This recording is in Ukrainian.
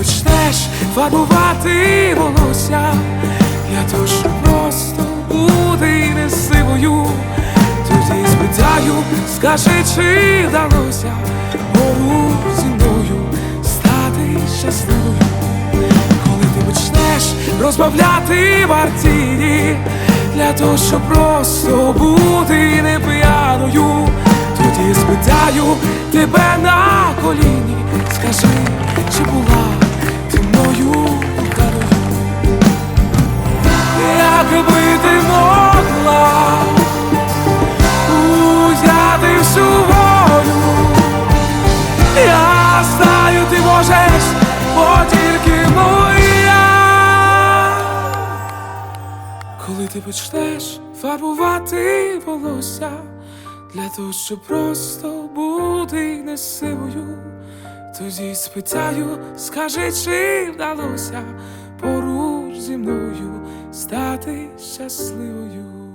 почнеш фарбувати волосся, я то що просто бути не сивою, тоді спитаю, скажи, чи вдалося гору зі мною стати щасливою, коли ти почнеш розбавляти вартії для того, щоб просто бути не п'яною, тоді спитаю тебе на коліні, скажи, чи була ти почнеш фарбувати волосся для того, щоб просто бути не сивою, тоді спитаю, скажи, чи вдалося поруч зі мною стати щасливою.